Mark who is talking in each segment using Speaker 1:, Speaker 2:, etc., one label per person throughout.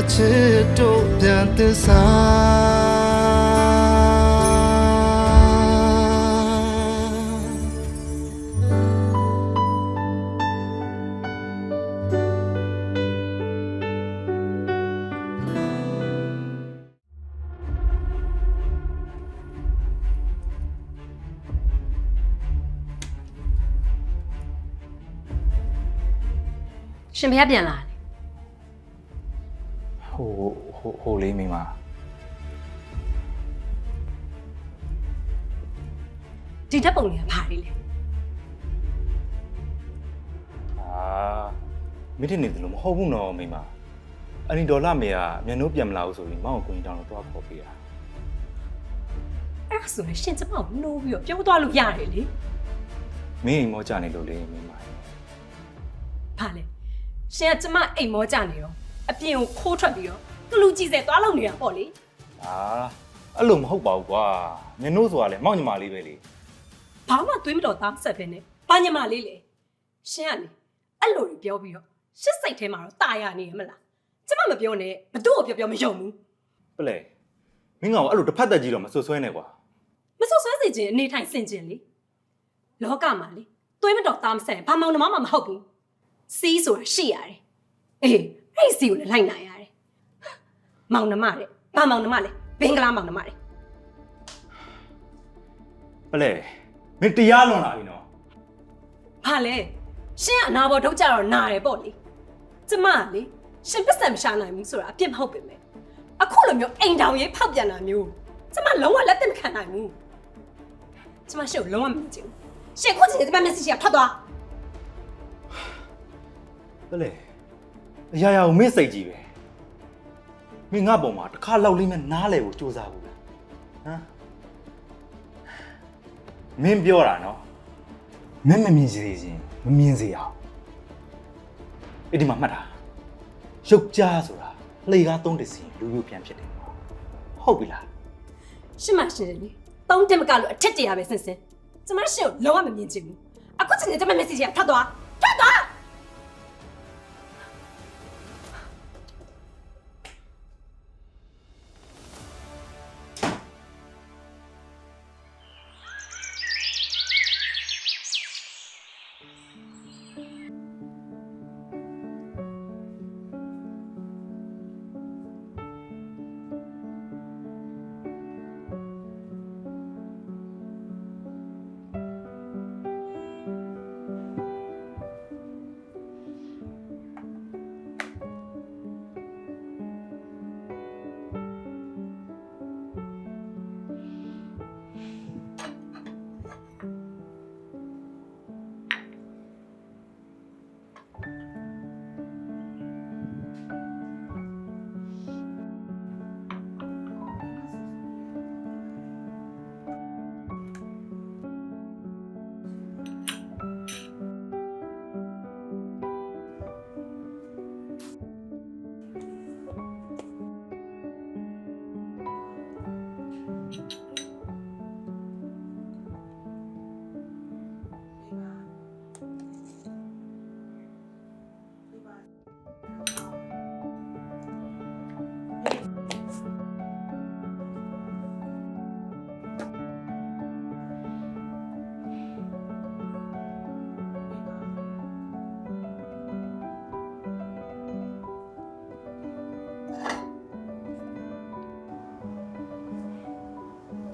Speaker 1: အချစ်တို့ပြန်သစ္စာ
Speaker 2: ရှင်ဘုရားပြန်လာ
Speaker 3: ဟိုဟိုလေးမိမ
Speaker 2: ဒီဓာတ်ပုံတွေကဘာတွေလဲ
Speaker 3: အာမိထင်နေတယ်လို့မဟုတ်ဘူးနော်မိမအနီဒေါ်လာမေကမြန်နိုးပြန်မလာဘူးဆိုပြီးမောင်ကိုကိုကြီးတောင်းတော့သွားခေါ်ပေးတာ
Speaker 2: အဲ့ဒါဆိုရင်ရှင်ကျမကိုနှိုးပြီးတော့ပြောသွားလို့ရတယ်လေ
Speaker 3: မင်းအိမ်မောကြနေလို့လေမိမ
Speaker 2: ဘာလဲရှင်ကကျမအိမ်မောကြနေတော့အပြင်ကိုခိုးထွက်ပြီးတော့ သူလူကြီးစဲသွားလောက်နေတာပေါ့လေ
Speaker 3: အာအဲ့လိုမဟုတ်ပါဘူးကွာမြန်နိုးဆိုတာလေမောင်ညီမလေးပဲလေ
Speaker 2: ဘာမှသွေးမတော်သားဆက်ပဲနဲ့ဘာညမလေးလေရှင်ကလေအဲ့လိုတွေပြောပြီးတော့ရှစ်စိတ်ထဲမှာတော့ตายရနေရမလားကျမမပြောနဲ့ဘသူ့ကိုပြောပြောမယုံဘူး
Speaker 3: ပလဲမင်းကောင်အဲ့လိုတစ်ဖက်သက်ကြီးတော့မဆွဆွဲနဲ့ကွာ
Speaker 2: မဆွဆွဲစေခြင်းအနေထိုင်ဆင်ခြင်းလေလောကမှာလေသွေးမတော်သားမဆက်ရင်ဘာမောင်နှမမှမဟုတ်ဘူးစီးဆိုတာရှိရတယ်အေးအဲ့ဒီစီးကိုလည်းလိုက်နိုင်ရတယ် မောင်နှမတဲ့ဘာမောင်နှမလဲဘင်္ဂလားမောင်နှမတဲ့
Speaker 3: ပလဲမင်းတရားလွန်လာပြီနော်
Speaker 2: ဘာလဲရှင်ကအနာဘောထုတ်ကြတော့နာတယ်ပေါ့လေကျမကလေရှင်ပစ္စံမရှာနိုင်ဘူးဆိုတာအပြစ်မဟုတ်ပေမဲ့အခုလိုမျိုးအိမ်တောင်ရေးဖောက်ပြန်တာမျိုးကျမလုံးဝလက်သက်မခံနိုင်ဘူးကျမရှင့်ကိုလုံးဝမမြင်ချင်ဘူးရှင်ခုချိန်ကျမမျက်စိရှိကထွက်သွား
Speaker 3: ပလဲအရာရာကိုမင်းစိတ်ကြီးပဲ မင်းငါ့ပုံမှာတစ်ခါလောက်လေးမဲ့နားလေကိုစူးစမ်းဘူးလားဟမ်မင်းပြောတာနော်မင်းမမြင်စေချင်မမြင်စေအောင်အဲ့ဒီမှာမှတ်တာရုပ်ကြားဆိုတာလှေကားသုံးတစ်စီလူလူပြန်ဖြစ်တယ်ဟုတ်ပြီလား
Speaker 2: ရှင်းမရှင်းတယ်လေတောင်းတင်မကလို့အထက်တရားပဲဆင်းဆင်းကျမရှင့်ကိုလုံးဝမမြင်ချင်ဘူးအခုချိန်ကျမမျက်စိရှိကထွက်သွားထွက်သွား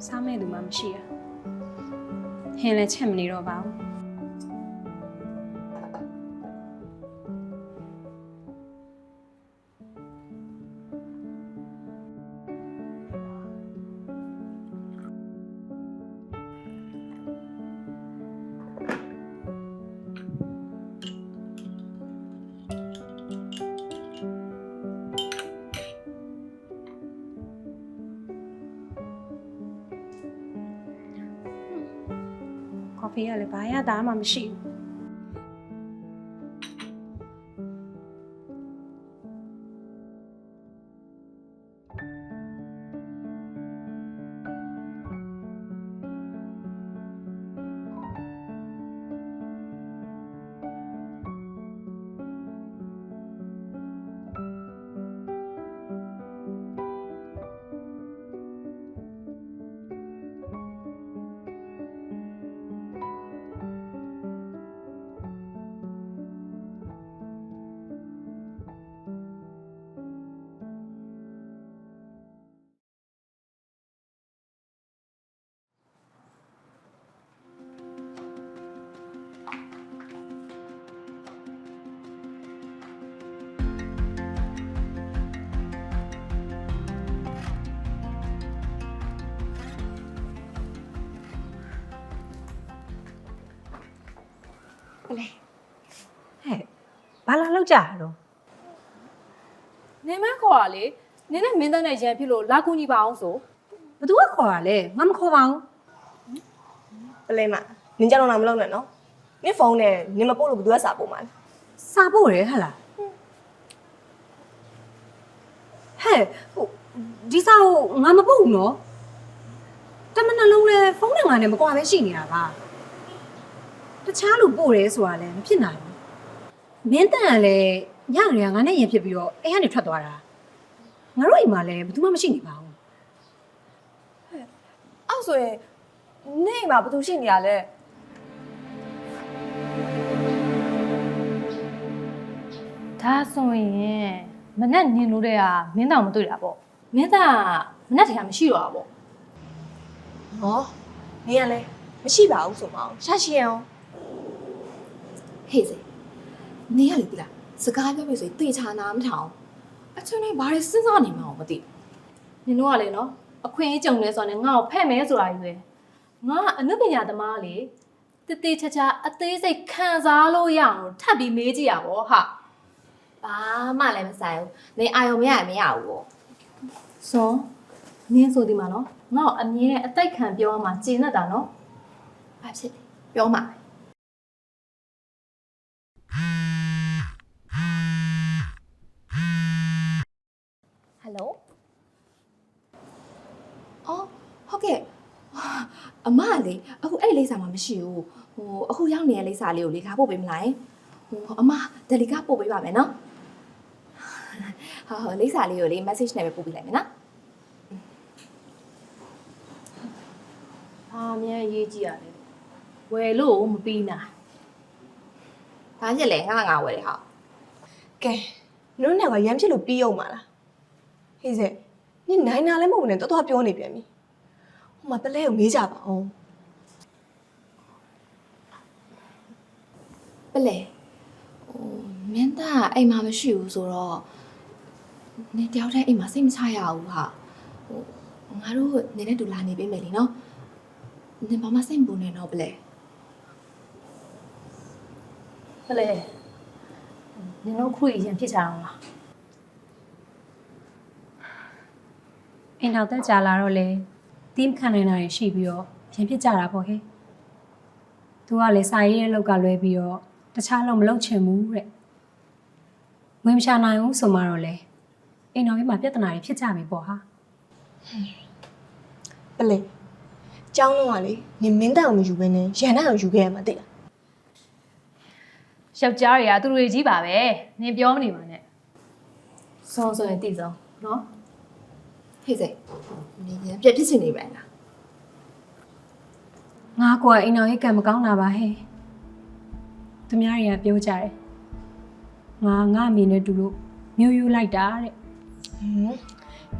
Speaker 4: စားမဲ့သူမှမရှိရဟင်းလည်းချက်မနေတော့ပါ
Speaker 5: ဖေကလည်းဘာရတာမှမရှိဘူး
Speaker 4: ဘာလာလောက်ကြရတော့
Speaker 6: နင်မခေါ်တာလေနင်နဲ့မင်းသားနဲ့ရန်ဖြစ်လို့လာကူညီပါအောင်ဆို
Speaker 4: ဘသူကခေါ်ရလဲငါမခေါ်ပါဘူး
Speaker 7: ပလဲမနင်ကြောင်တော့မလုပ်နဲ့နော်နင်ဖုန်းနဲ့နင်မပို့လို့ဘယ်သူကစာပို့မှာလဲ
Speaker 4: စာပို့ရဲဟဟလားဟဲ့ဟိုဒီစာကိုငါမပို့ဘူးနော်တမနှလုံးလဲဖုန်းနဲ့ငါနဲ့မကွာပဲရှိနေတာပါတခြားလူပို့ရဲဆိုတာလည်းမဖြစ်နိုင်ဘူး မင်းတန်ကလည်းညကလေးကငါနဲ့ရင်ဖြစ်ပြီးတော့အိမ်ကနေထွက်သွားတာငါတို့အိမ်မှာလည်းဘယ်သူမှမရှိနေပါဘူး
Speaker 7: အောက်ဆိုရင်နင်အိမ်မှာဘယ်သူရှိနေရလဲ
Speaker 6: ဒါဆိုရင်မနဲ့နင်လို့တဲ့ကမင်းသားမတွေ့တာပေါ့မင်းသားကမနဲ့တရားမရှိတော့တာပေါ့
Speaker 7: ဟောနင်ကလည်းမရှိပါဘူးဆိုမအောင်ရှာရှိရအောင်
Speaker 8: ဟေ့စေ နေရလေဒီလားစကားပြောပြီဆိုရင်တေချာနာမထောင်အချွန်းလေးဘာတွေစဉ်းစားနေမှအောင်မသိ
Speaker 6: နင်တို့ကလေနော်အခွင့်အရေးကြုံလဲဆိုတော့လည်းငါ့ကိုဖဲ့မဲဆိုတာကြီးပဲငါကအနုပညာသမားလေတည်တည်ချာချာအသေးစိတ်ခံစားလို့ရအောင်ထပ်ပြီးမေးကြည့်ရပါဟာ
Speaker 8: ဘာမှလည်းမဆိုင်ဘူးနေအာယုံမရရင်မရဘူးပေါ့
Speaker 6: စွန်နင်းဆိုဒီမှာနော်ငါ့ကိုအမြဲအတိုက်ခံပြောမှကျေနပ်တာနော်
Speaker 8: ဘာဖြစ်လဲပြောမှာ အမကလေအခုအဲ့လိပ်စာမှမရှိဘူးဟိုအခုရောက်နေတဲ့လိပ်စာလေးကိုလေလာပို့ပေးမလားဟိုအမတယ်လီကပို့ပေးပါမယ်နော်ဟာဟိုလိပ်စာလေးကိုလေ message နဲ့ပဲပို့ပေးလိုက်မယ်နော်
Speaker 6: အာအမြဲရေးကြည့်ရတယ်ဝယ်လို့မပြီးနာ
Speaker 8: ဘာဖြစ်လဲငါငါဝယ်တယ်ဟာ
Speaker 7: ကဲနင်တို့နဲ့ကရမ်းဖြစ်လို့ပြီးအောင်ပါလားဟေးစေနင်နိုင်နာလည်းမဟုတ်ဘူးနဲ့တော်တော်ပြောနေပြန်ပြီဟို မှာပလဲကိုမေးကြပါအောင်
Speaker 8: ပလဲဟိုမင်းသားကအိမ်မှာမရှိဘူးဆိုတော့နေတယောက်တည်းအိမ်မှာစိတ်မချရဘူးဟာဟိုငါတို့နေနဲ့တူလာနေပေးမယ်လीနော်နေဘာမှစိတ်မပူနဲ့တော့ပလဲ
Speaker 6: ဘလဲနင်တို့ခုအရင်ဖြစ်ကြအောင်လား
Speaker 4: အိမ်ထောင်တက်ကြလာတော့လေ တင်းခံနိုင်တာတွေရှိပြီးတော့ပြန်ဖြစ်ကြတာပေါ့ဟဲ့သူကလည်းစာရေးရဲ့လောက်ကလွဲပြီးတော့တခြားလုံးမလုပ်ချင်ဘူးတဲ့ဝင်မရှာနိုင်ဘူးဆိုမှတော့လေအိမ်တော်ကြီးမှာပြဿနာတွေဖြစ်ကြပြီပေါ့ဟာ
Speaker 7: ပလဲကျောင်းတော့ကလေနင်မင်းတန်ကိုမယူဘဲနဲ့ရန်တန်ကိုယူခဲ့ရမှာတိလား
Speaker 6: ယောက်ျားတွေကသူတွေကြီးပါပဲနင်ပြောမနေပါနဲ့စွန်ဆိုရင်တည်ဆုံးနော်
Speaker 8: ဟေ့စိတ်နေပြန်ပြက်ဖြစ်ချင်နေပြန်လား
Speaker 4: ငါကွာအိမ်တော်ကြီးကံမကောင်းတာပါဟဲ့သူများတွေကပြောကြတယ်ငါငါအမေနဲ့တူလို့မျိုးယူလိုက်တာတဲ့
Speaker 7: ဟမ်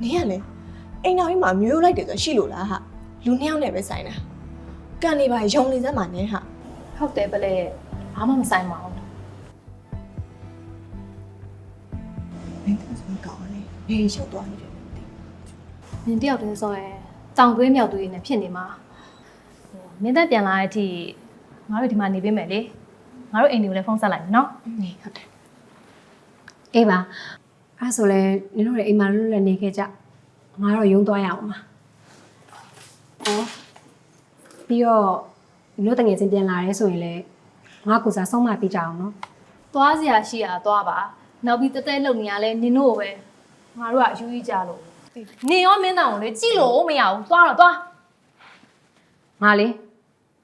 Speaker 7: နင်ကလေအိမ်တော်ကြီးမှာမျိုးလိုက်တယ်ဆိုရှိလို့လားဟာလူနှစ်ယောက်နဲ့ပဲဆိုင်တာကန်နေပါရုံနေစမ်းပါနဲ့ဟာ
Speaker 6: ဟုတ်တယ်ပလဲဘာမှမဆိုင်ပါဘူး
Speaker 7: မင်းတန်ဆိုကောင်းလေဘယ်ရောက်သွားနေတယ် မသိ
Speaker 6: နင်တယောက်တည်းဆိုရင်တောင်သွေးမြောက်သွေးနဲ့ဖြစ်နေမှာဟိုမင်းသက်ပြန်လာတဲ့အထိငါတို့ဒီမှာနေပေးမယ်လေငါတို့အိမ်တွေကိုလည်းဖုန်းဆက်လိုက်မယ်နော်
Speaker 7: နေဟုတ်တယ်
Speaker 4: အေးပါအဲ့ဆိုလဲနင်တို့လည်းအိမ်မှာလွတ်လပ်နေခဲ့ကြငါတော့ရုံးသွားရအောင်ပါဩပြီးတော့တို့တငယ်ချင်းပြန်လာရဲဆိုရင်လည်းငါကူစားဆုံးမပြကြအောင်နော်
Speaker 6: သွားစရာရှိတာသွားပါနောက်ပြီးတဲတဲလုံနေရလဲနင်တို့ကိုပဲငါတို့ကအယူကြီးကြလို့ နင်ရောမင်းတောင်ကိုလေကြည့်လို့မရဘူးသွားတော့သွား
Speaker 4: ငါလေ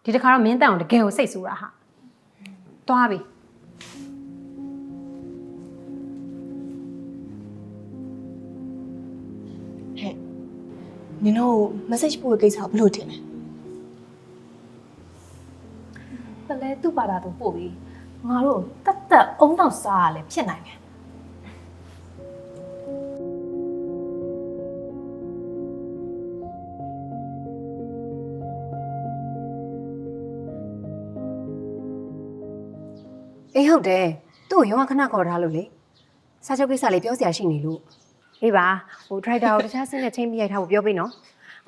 Speaker 4: ဒီတစ်ခါတော့မင်းတန်အောင်တကယ်ကိုစိတ်ဆိုးတာဟာသွားပြီ
Speaker 7: ဟဲ့နင်တို့ message ပို့တဲ့ကိစ္စကိုဘယ်လိုထင်လဲ
Speaker 6: ပလဲသူ့ပါတာသူပို့ပြီးငါတို့တက်တက်အုံတော့စားရလဲဖြစ်နိုင်တယ်
Speaker 9: ဟုတ်တယ်သူ့ကိုရုံးကခဏခေါ်ထားလို့လေစာချုပ်ကိစ္စလေးပြောစရာရှိနေလို့အေးပါဟို driver ကိုတခြားစင်းနဲ့ချင်းပြရိုက်ထားဖို့ပြောပေးနော်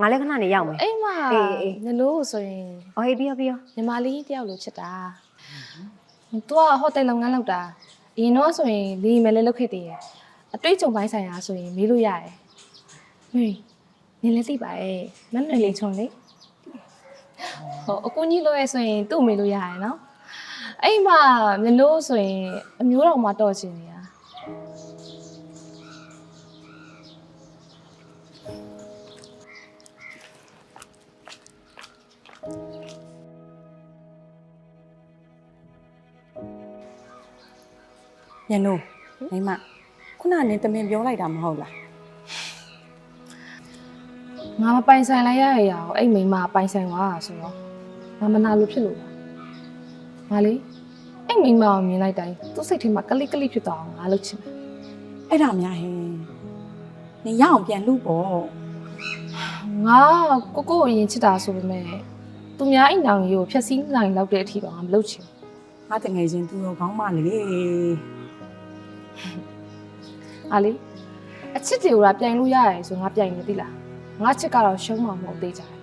Speaker 9: ငါလည်းခဏနေရောက်မယ်
Speaker 10: အိမ်မ
Speaker 9: အေးအေး
Speaker 10: နလို့ဆိုရင်
Speaker 9: အော်ဟေးပြီးရောပြီးရော
Speaker 10: ညီမလေးတယောက်လိုချစ်တာသူကဟိုတယ်လုပ်ငန်းလုပ်တာအရင်တော့ဆိုရင်လီမယ်လည်းလုပ်ခဲ့တည်ရအတွေ့အကြုံပိုင်းဆိုင်ရာဆိုရင်မေးလို့ရတယ်မေးနင်လည်းသိပါရဲ့မနဲ့လေးချုံလေဟိုအကူကြီးလို့ရဆိုရင်သူ့မေးလို့ရတယ်နော် အဲ့မှာနလို့ဆိုရင်အမျိုးတော်မှတော့ချင်နေတာ
Speaker 11: ညနိုးမိမခုနကနေတမင်ပြောလိုက်တာမဟုတ်လား
Speaker 10: ငါမပိုင်ဆိုင်လိုက်ရရရအောင်အဲ့မိန်းမပိုင်ဆိုင်သွားတာဆိုတော့ငါမနာလို့ဖြစ်လို့လား ငါလေအဲ့မိန်းမကိုမြင်လိုက်တိုင်းသူ့စိတ်ထဲမှာကလိကလိဖြစ်သွားအောင်ငါလုပ်ချင်တယ်
Speaker 11: အဲ့ဒါများဟင်နေရအောင်ပြန်လူပေါ့
Speaker 10: ငါကိုကိုကိုအရင်ချစ်တာဆိုပေမဲ့သူများအိမ်တောင်ကြီးကိုဖျက်ဆီးနိုင်လောက်တဲ့အထိတော့ငါမလုပ်ချင်ဘူး
Speaker 11: ငါတငယ်ချင်းသူရောကောင်းမလေ
Speaker 10: အားလေအချစ်တွေကပြိုင်လို့ရတယ်ဆိုငါပြိုင်နေသီလားငါချစ်ကတော့ရှုံးမှာမဟုတ်သေးကြတယ်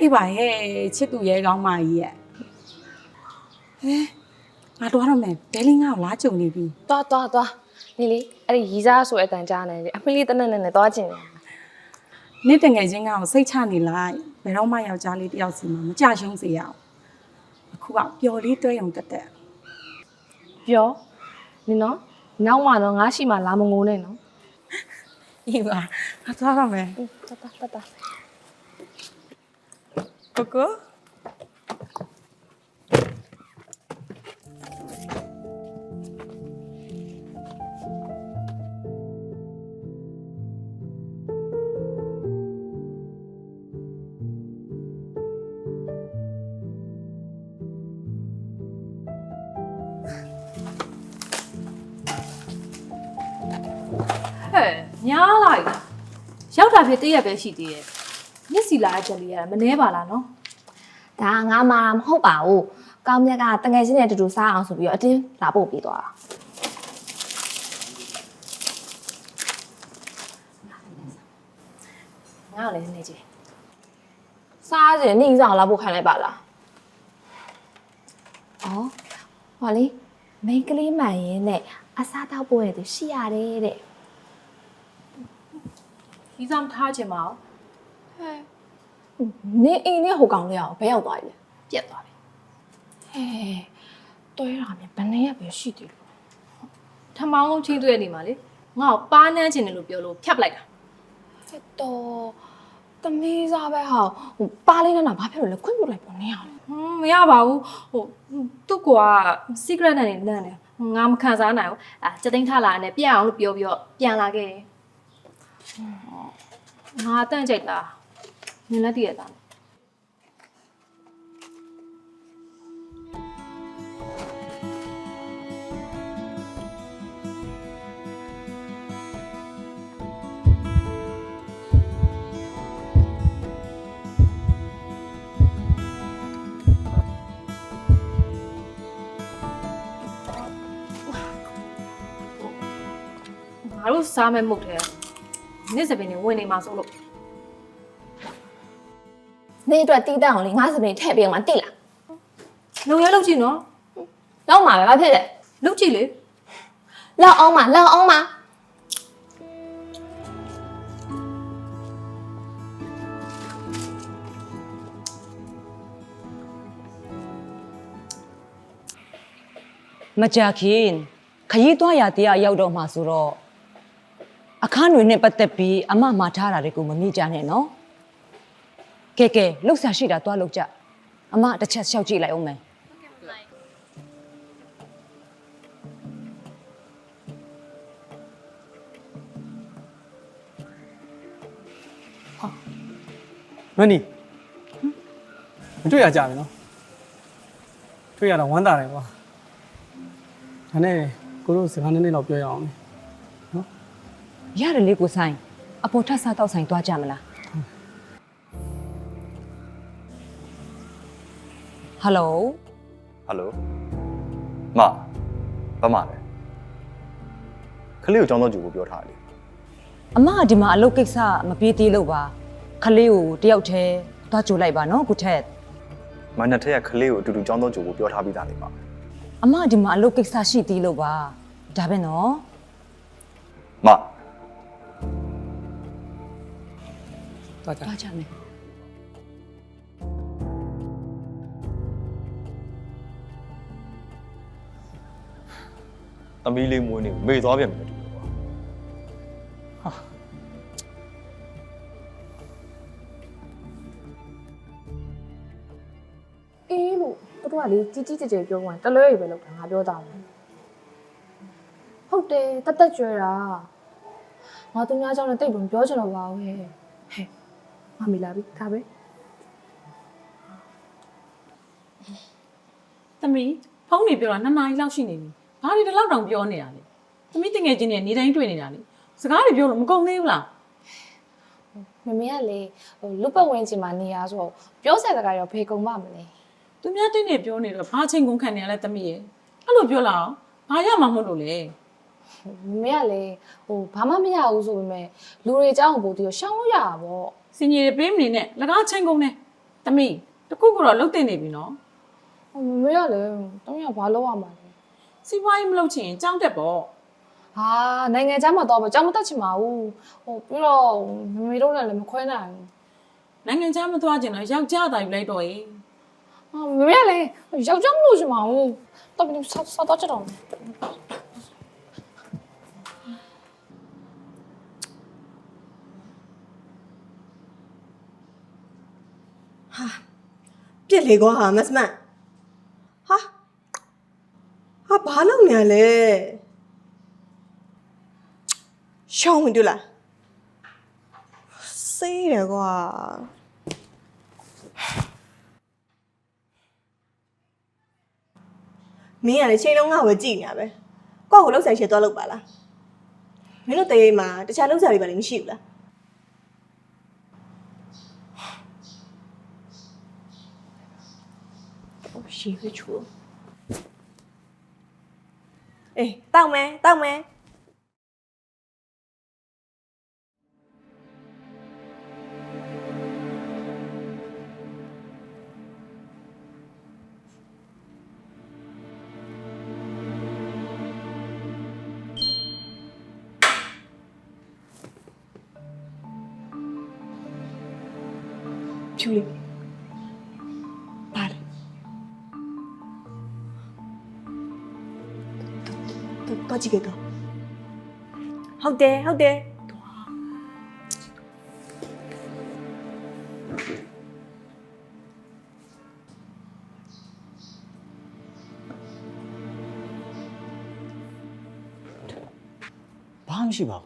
Speaker 11: အေးပါရဲ့ချစ်သူရဲ့ကောင်းမကြီးရဲ့ ဟဲငါတော့ရမယ်ဒဲလင်းငါ့ကိုလားကြုံနေပြီ
Speaker 10: သွားသွားသွားနေလေအဲ့ဒီရီစားဆိုတဲ့အတန်ကြားနေလေအမလီတနက်နဲ့နဲ့သွားချင်တယ်
Speaker 11: နေ့တငယ်ချင်းငါ့ကိုစိတ်ချနေလိုက်ဘယ်တော့မှယောက်ျားလေးတယောက်စီမှာမကြရှုံးစေရအောင်အခုကပျော်လေးတွဲရုံတက်တက်
Speaker 10: ပြောနင်နော်နောက်မှတော့ငါရှိမှလာမငိုးနဲ့နော်
Speaker 11: အေးပါငါသွားရမယ်
Speaker 10: တတတတ
Speaker 11: ကိုကို
Speaker 6: ဟဲ့ညားလိုက်ရောက်တာဖြစ်တည့်ရက်ပဲရှိသေးတယ်မျက်စီလာချက်လေးရတာမနှဲပါလားနော်
Speaker 8: ဒါငါမာမဟုတ်ပါဘူးကောင်းမြတ်ကတငယ်ချင်းနဲ့အတူတူစားအောင်ဆိုပြီးတော့အတင်းလာပို့ပြီးသွားတာ
Speaker 6: ငါ့ကိုလည်းနေကြည့်
Speaker 8: စားစင်နေစားလာပို့ခိုင်းလိုက်ပါလားအော်ဟောလေမိန်းကလေးမှန်ရင်နဲ့အစားတောက်ပို့ရတဲ့ရှိရတယ်တဲ့
Speaker 6: ဒီစားမထားချင်ပါဘူး
Speaker 8: နင်းအိမ်နဲ့ဟိုကောင်လေးအောင်ဘယ်ရောက်သွားပြီလဲ
Speaker 6: ပြက်သွားပြီ
Speaker 8: ဟဲ့တွဲရမယ်ဘယ်နဲ့ရပဲရှိသေးလို့
Speaker 6: ထမောင်းလုံးချင်းတွေ့နေမှာလေငါ့ကိုပါနန်းချင်တယ်လို့ပြောလို့ဖြတ်ပလိုက်တာ
Speaker 8: စစ်တော့သမီးစားပဲဟာဟိုပါလေးနဲ့တော့ဘာဖြစ်လို့လဲခွင့်ပြုလိုက်ပေါ်နေရလဲ
Speaker 6: ဟွန်းမရပါဘူးဟိုသူ့ကွာ secret နဲ့နေလန့်တယ်ငါမခံစားနိုင်ဘူးအာစက်သိန်းထားလာတယ်ပြန်အောင်လို့ပြောပြီးတော့ပြန်လာခဲ့တယ် ငါအတန့်ကြိုက်လားနင်လည်းတည်ရတာငါတို့စားမဲ့မုတ်ထဲ နင့်စပင်းတွေဝင်နေမှာဆိုလို့
Speaker 8: နေအတွက်တီးတန့်အောင်လေငါစပင်းထည့်ပေးအောင်မတိလား
Speaker 6: လုံရဲလောက်ကြည့်နော်
Speaker 8: လောက်မှာပဲဘာဖြစ်လဲ
Speaker 6: လောက်ကြည့်လေ
Speaker 8: လောက်အောင်မလောက်အောင်မ
Speaker 12: မကြခင်ခရီးသွားရာတရားရောက်တော့မှာဆိုတော့ အခန်းတွေနဲ့ပတ်သက်ပြီးအမမှာထားတာတွေကိုမမြင်ကြနဲ့နော်ကဲကဲလှုပ်ရှားရှိတာသွားလှုပ်ကြအမတစ်ချက်လျှောက်ကြည့်လိုက်အောင်မယ်
Speaker 13: မနီမတွေ့ရကြပြီနော်တွေ့ရတော့ဝမ်းသာတယ်ကွာဒါနဲ့ကိုတို့စကားနည်းနည်းတော့ပြောရအောင်လေ
Speaker 12: ရတယ်လေကိုဆိုင်အပေါ်ထပ်စားတော့ဆိုင်သွားကြမလားဟယ်လို
Speaker 14: ဟယ်လိုမဘာမှလဲခလေးကိုကြောင်းတော့ကြည့်ဖို့ပြောထားတယ်လေ
Speaker 12: အမကဒီမှာအလုပ်ကိစ္စမပြေးသေးလို့ပါခလေးကိုတယောက်တည်းသွားကြိုလိုက်ပါနော်ကိုထက်
Speaker 14: မနက်ထက်ကခလေးကိုအတူတူကြောင်းတော့ကြည့်ဖို့ပြောထားပြီးသားလေပါ
Speaker 12: အမကဒီမှာအလုပ်ကိစ္စရှိသေးလို့ပါဒါပဲနော်
Speaker 14: မ
Speaker 13: သွားကြ
Speaker 12: သွားကြမယ်
Speaker 14: သမီးလေးမွေးနေကိုမေ့သွားပြန်ပြီတူတယ်ကွာ
Speaker 10: အေးလို့သူတို့ကလေကြီးကြီးကျယ်ကျယ်ပြောဝင်တလွဲရပဲလောက်တာငါပြောတာမယ်ဟုတ်တယ်တတ်တက်ကြွတာငါသူများကြောင့်လည်းတိတ်လို့ပြောချင်တော့ပါဘူးဟဲ့ဟဲ့ မမီလာပြီဒါပဲ
Speaker 15: သမီးဖုန်းနေပြောတာနှစ်နာရီလောက်ရှိနေပြီဘာတွေဒီလောက်တောင်ပြောနေတာလဲသမီးတငယ်ချင်းတွေနေတိုင်းတွေ့နေတာလေစကားတွေပြောလို့မကုန်သေးဘူးလား
Speaker 10: မမေကလေဟိုလူပတ်ဝင်းချင်မှာနေရဆိုတော့ပြောဆက်စကားရောဖေကုံမမလဲ
Speaker 15: သူများတင်းနေပြောနေတော့ဘာချိန်ကုန်ခံနေရလဲသမီးရဲ့အဲ့လိုပြောလာအောင်ဘာရမှာမဟုတ်လို့လေ
Speaker 10: မမေကလေဟိုဘာမှမရဘူးဆိုပေမဲ့လူတွေအကြောင်းကိုပို့ပြီးတော့ရှောင်းလို့ရတာပေါ့
Speaker 15: စင်ကြီးတွေပေးမနေနဲ့လကားချိန်ကုန်နေသမီးတခုခုတော့လုတ်တင်နေပြီနော်
Speaker 10: ဟိုမမေကလေတောင်းရဘာလုပ်ရမှာလဲ
Speaker 15: စီးပွားရေးမလုပ်ချင်ရင်ကြောင်းတက်ပေါ့
Speaker 10: ဟာနိုင်ငံခြားမှာတော့မကြောက်မတတ်ချင်ပါဘူးဟိုပြီးတော့မမေတို့လည်းမခွဲနိုင်ဘူး
Speaker 15: နိုင်ငံခြားမသွားချင်တော့ယောက်ျားသာယူလိုက်တော့ရေ
Speaker 10: ဟာမမေကလေယောက်ျားမလို့ချင်ပါဘူးတော့ပြီးဆောက်ဆောက်တော့ချက်တော့ မယ်
Speaker 7: ပြစ်လေကွာမစမန်ဟာဟာဘာလုပ်နေရလဲရှောင်းဝင်တူလားစေးတယ်ကွာမင်းကလည်းချိန်လုံးငါ့ကိုပဲကြည့်နေရပဲကိုယ့်ကိုလှုပ်ဆိုင်ရှည်သွားလုပ်ပါလားမင်းတို့တရေမှာတခြားလှုပ်ရှားတွေပါလည်းမရှိဘူးလား ရှိပဲချိုးအေးတောက်မယ်တောက် တော့တော့ကြည့်ခဲ့တော့ဟုတ်တယ်ဟုတ်တယ်တော့
Speaker 3: ဘာမှမရှိပါဘူး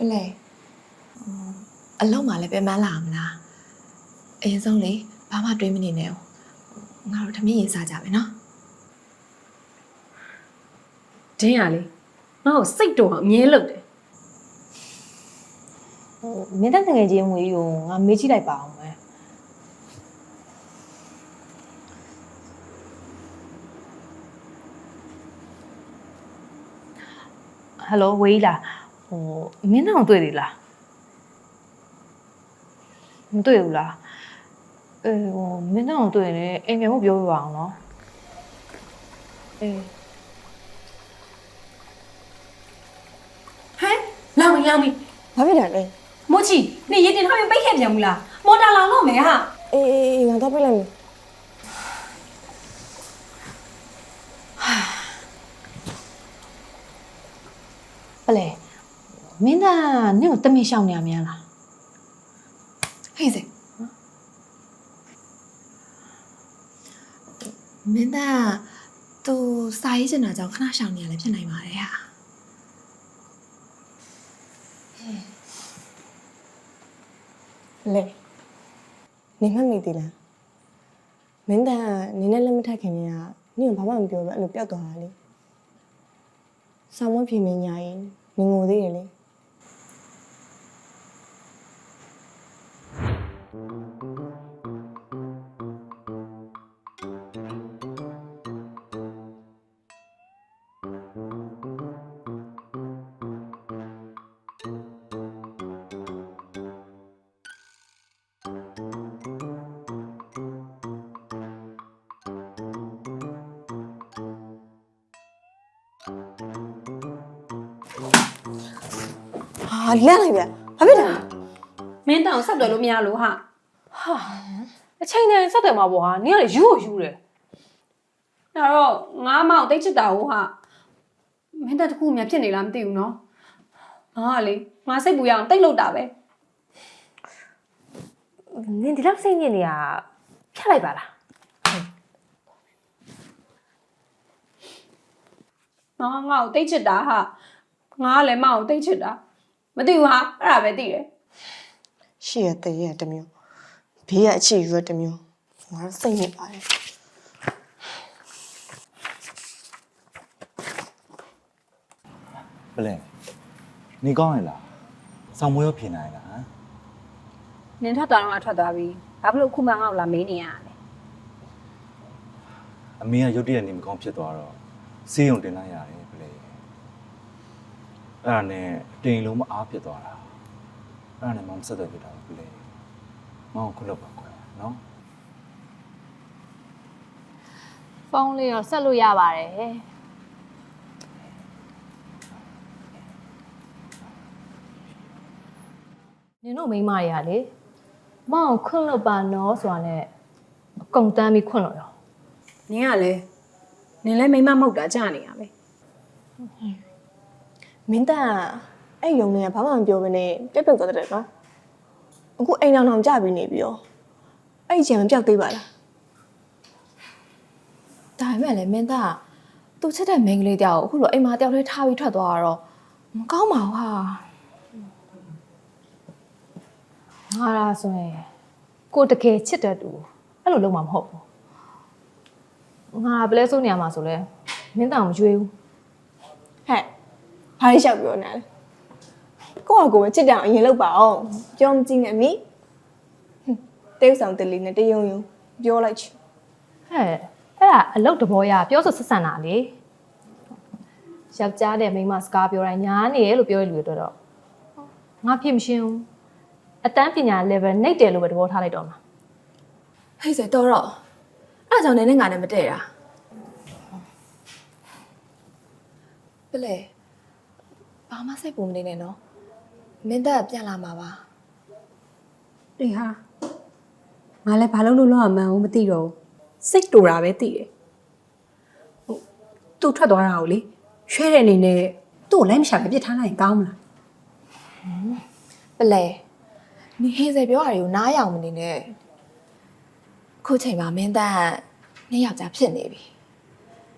Speaker 8: ပလဲအလုံးမှလည်းပြန်မလာမလားအရင်ဆုံးလေဘာမှတွေးမနေနဲ့ငါတို့သမီးရင်စားကြမယ်နော်
Speaker 2: ဒင်းရလေငါ့ကိုစိတ်တော်အမြဲလုပ်တယ်
Speaker 10: ဟိုမင်းတက်ငယ်ချင်းမွေးကိုငါမေးကြည့်လိုက်ပါအောင်မယ်ဟယ်လိုဝေးလား ဟိုမင်းအောင်တွေ့သေးလား
Speaker 6: မတွေ့ဘူးလားအေးဟိုမင်းတော့တွေ့နေအိမ်ပြန်ဖို့ပြောပြပါအောင်နော်အေး
Speaker 2: ဟဲလောင်မီလောင်မီ
Speaker 7: ဘာဖြစ်တာလဲ
Speaker 2: မို့ချီနေရင်တင်ထားရင်ပိတ်ခဲ့ပြန်ဘူးလားမော်တာလောင်တော့မယ်ဟာ
Speaker 7: အေးအေးအေးငါတော့ပြလိုက်မယ်
Speaker 6: ပလဲ မင်းသားနင့်ကိုတမင်ရှောင်နေရမြန်လား
Speaker 8: ဟေးစေမင်းသားသူစာရေးချင်တာကြောင့်ခဏရှောင်နေရလဲဖြစ်နိုင်ပါတယ်ဟာ
Speaker 7: လေနေမှမိသေးလားမင်းတန်ကနင်းနဲ့လက်မထက်ခင်ကနင်းကဘာမှမပြောဘူးအဲ့လိုပျောက်သွားတာလေဆောင်းမဖြေမညာရင်နင်ငိုသေးတယ်လေ ဟာလ
Speaker 2: မင်းတောင်ဆက်သွယ်လို့မရလို့ဟာ
Speaker 6: ဟာအချိန်နဲ့ဆက်တယ်မှာပေါ့ဟာနင်ကလေယူကိုယူတယ်
Speaker 2: ဒါတော့ငါမောင်တိတ်ချစ်တာဟိုဟာမင်းတက်တစ်ခုမှဖြစ်နေလားမသိဘူးနော်ငါကလေငါစိတ်ပူရအောင်တိတ်လို့တာပဲ
Speaker 6: နင်ဒီလောက်စိတ်ညစ်နေတာဖြတ်လိုက်ပါလား
Speaker 2: ငါငါ့ကိုတိတ်ချစ်တာဟာငါကလည်းမောင်ကိုတိတ်ချစ်တာမသိဘူးဟာအဲ့ဒါပဲသိတယ်
Speaker 7: ရှေ့ရတည်းရတစ်မျိုးဘေးကအချီရွက်တစ်မျိုးငါစိတ်ညစ်ပါတယ်
Speaker 3: ဘလဲနေကောင်းရလားဆောင်းမွေးရောပြင်နိုင်လားဟမ်
Speaker 4: နင်ထွက်သွားတော့ငါထွက်သွားပြီဘာဖြစ်လို့ခုမှငါ့ကိုလာမေးနေရလဲ
Speaker 3: အမေကရုတ်တရက်နေမကောင်းဖြစ်သွားတော့ဆေးရုံတင်လိုက်ရတယ်ဘလဲအဲ့ဒါနဲ့တိမ်လုံးမအားဖြစ်သွားတာ အဲ့ဒါနဲ့မမဆက်တယ်ဖြစ်တာဘလဲမောင်ခုလောက်ပါကွာနော်
Speaker 6: ဖုန်းလေးတော့ဆက်လို့ရပါတယ်နင်တို့မိန်းမတွေကလေမအောင်ခွန့်လို့ပါနော်ဆိုတာနဲ့အကုန်တန်းပြီးခွန့်လို့ရော
Speaker 2: နင်ကလည်းနင်လည်းမိမမဟုတ်တာကြာနေရပဲ
Speaker 7: မင်းတန်က အဲ့ယုံနေကဘာမှမပြောဘဲနဲ့ပြက်ပြက်သွားတဲ့နော်အခုအိမ်အောင်အောင်ကြပြီးနေပြီးတော့အဲ့ဒီချင်မပြောက်သေးပါလား
Speaker 8: ဒါပေမဲ့လည်းမင်းသားကသူချစ်တဲ့မိန်းကလေးတယောက်ကိုအခုလိုအိမ်မှာတယောက်တည်းထားပြီးထွက်သွားတာတော့မကောင်းပါဘူးဟာ
Speaker 6: ငါလာဆိုရင်ကိုတကယ်ချစ်တဲ့တူအဲ့လိုလုပ်မှာမဟုတ်ဘူးငါဘယ်လဲစိုးနေရမှာဆိုလဲမင်းတောင်မကြွေးဘူး
Speaker 7: ဟဲ့ဘာလို့ရှောက်ပြောနေလဲ ကိုယ့်ဟာကိုယ်ပဲချစ်တယ်အောင်အရင်လုပ်ပါအောင်ကြောမကြည့်နဲ့မိဟွန်းတေးဥဆောင်တလီနဲ့တယုံယုံပြောလိုက်ချင်
Speaker 6: ဟဲ့အဲ့ဒါအလုတ်တဘောရပြောဆိုဆက်ဆံတာလေယောက်ျားတဲ့မိန်းမစကားပြောတိုင်းညားနေရလို့ပြောရလူတွေတော့ငါဖြစ်မရှင်းဘူးအတန်းပညာ level နှိပ်တယ်လို့ပဲသဘောထားလိုက်တော့မှာ
Speaker 8: ဟေးစေတော့တော့အဲ့ဒါကြောင့်နင်းနဲ့ငါနဲ့မတည့်တာဘယ်လဲဘာမှစိတ်ပူမနေနဲ့နော် မင်းသားကပြန်လာမှာပါ
Speaker 4: အေးဟာငါလည်းဘာလို့လို့လောက်အောင်မှန်းမသိတော့ဘူးစိတ်တူတာပဲသိတယ်ဟိုသူ့ထွက်သွားတာကိုလေရွှဲတဲ့အနေနဲ့သူ့ကိုလိုက်မရှာပဲပြစ်ထားလိုက်ရင်ကောင်းမလား
Speaker 8: ပလဲနေဟင်းစေပြောတာတွေကိုနားရအောင်မနေနဲ့ခုချိန်မှာမင်းသားကနှစ်ယောက်ကြားဖြစ်နေပြီ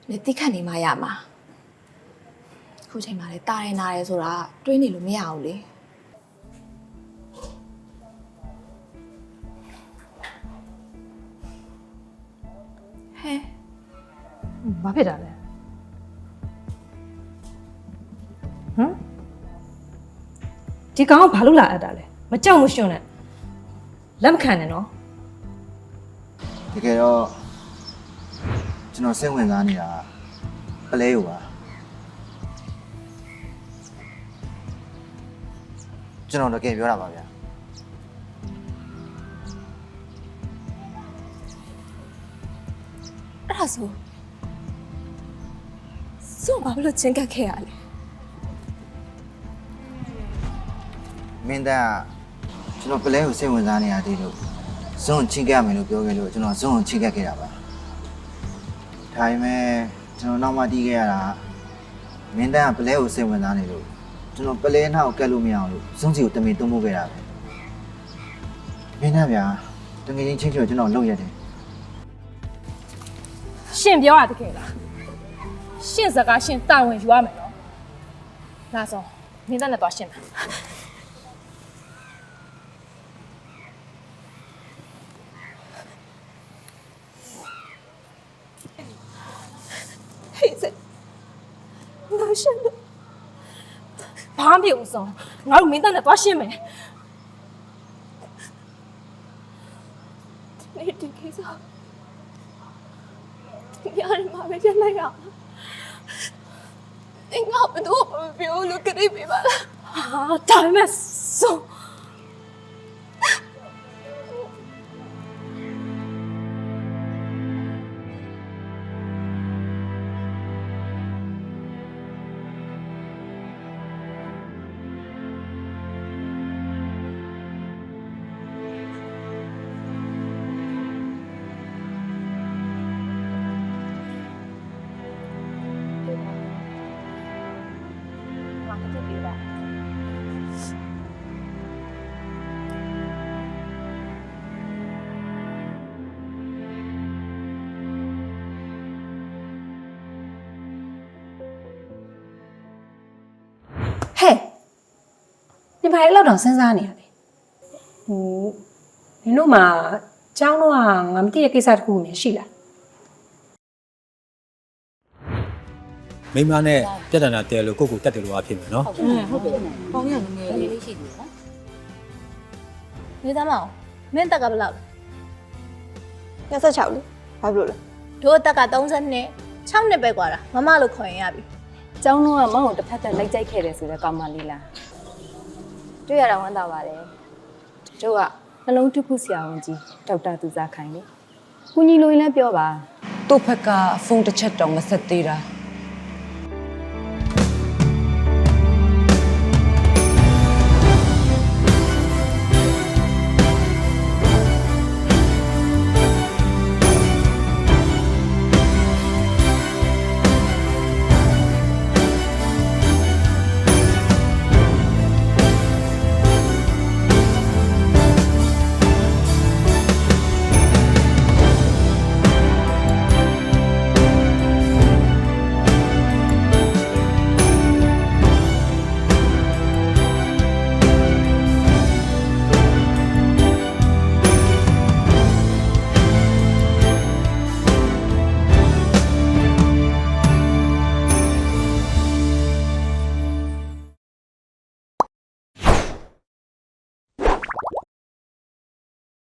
Speaker 8: နေတိခတ်နေမှရမှာခုချိန်မှာလေတာရဲနာရဲဆိုတာတွေးနေလို့မရဘူးလေ ဟဲ့
Speaker 6: ဘာဖြစ်တာလဲဟမ်
Speaker 4: ဒီကောင်ကဘာလို့လာအပ်တာလဲမကြောက်မရွှွန့်နဲ့လက်မခံနဲ့နော်
Speaker 16: တကယ်တော့ကျွန်တော်စိတ်ဝင်စားနေတာပလဲကိုပါကျွန်တော်တကယ်ပြောတာပါဗျာ
Speaker 8: အဲ့ဆိုစွန့်ဘာလို့ချင်းကပ်ခဲ့ရလဲ
Speaker 16: မင်းသားကကျွန်တော်ပလဲကိုစိတ်ဝင်စားနေရသေးလို့ဇွန်ချင်းကပ်မယ်လို့ပြောခဲ့လို့ကျွန်တော်ဇွန်ကိုချင်းကပ်ခဲ့တာပါဒါပေမဲ့ကျွန်တော်နောက်မှတီးခဲ့ရတာမင်းသားကပလဲကိုစိတ်ဝင်စားနေလို့ကျွန်တော်ပလဲနှောက်ကပ်လို့မရအောင်လို့ဇွန်စီကိုတမင်တွန်းပို့ခဲ့တာပဲမင်းသားဗျာတကယ်ချင်းချင်းချောကျွန်တော်လုပ်ရတယ်
Speaker 6: ရှင်ပြောရတကယ်လားရှင်စကားရှင်တာဝန်ယူရမယ်နော်လာဆုံးမင်းသားနဲ့သွားရှင်းပါ
Speaker 8: ဟေးစငါရှင်လို့
Speaker 6: ဘာမှမပြုတ်ဆုံးငါတို့မင်းသားနဲ့သွားရှင်းမယ်
Speaker 8: နေဒီကိစ္စရတယ်မှာပဲပြန်လိုက်ရအောင်အင်္ဂါဘယ်တော့မှမပြောလို့ကြိပေးပါလား
Speaker 6: ဟာဒါပေမဲ့ ဆုံး
Speaker 4: ဟဲ့ဒီဘာလဲလောက်တောင်စဉ်းစားနေရလဲဟိုနင်တို့မှာကျောင်းတော့ငါမသိတဲ့ကိစ္စတစ်ခုမျိုးရှိလား
Speaker 17: မိန်းမနဲ့ပြဿနာတဲလို့ကိုယ့်ကိုယ်တက်တယ်လို့အဖြစ်မယ်နော်
Speaker 8: ဟုတ်တယ်ပေါင်းရငယ်လေးလေးရှိတယ်နော်နေသားမအောင်မင်းတက်ကဘယ်လောက်လဲ
Speaker 7: 26လေဘာဖြစ်လို့လဲ
Speaker 8: တို့တက်က30နှစ်6နှစ်ပဲกว่าတာမမလို့ခေါ်ရင်ရပြီ
Speaker 12: ကျောင်းတော့ကမောင်ကိုတစ်ဖက်သက်လိုက်ကြိုက်ခဲ့တယ်ဆိုတော့ကောင်းပါလေးလားတွေ့ရတာဝမ်းသာပါတယ်တို့ကနှလုံးတစ်ခုဆရာဝန်ကြီးဒေါက်တာသူစာခိုင်လေကုညီလိုရင်လည်းပြောပါသူ့ဘက်ကဖုန်းတစ်ချက်တောင်မဆက်သေးတာ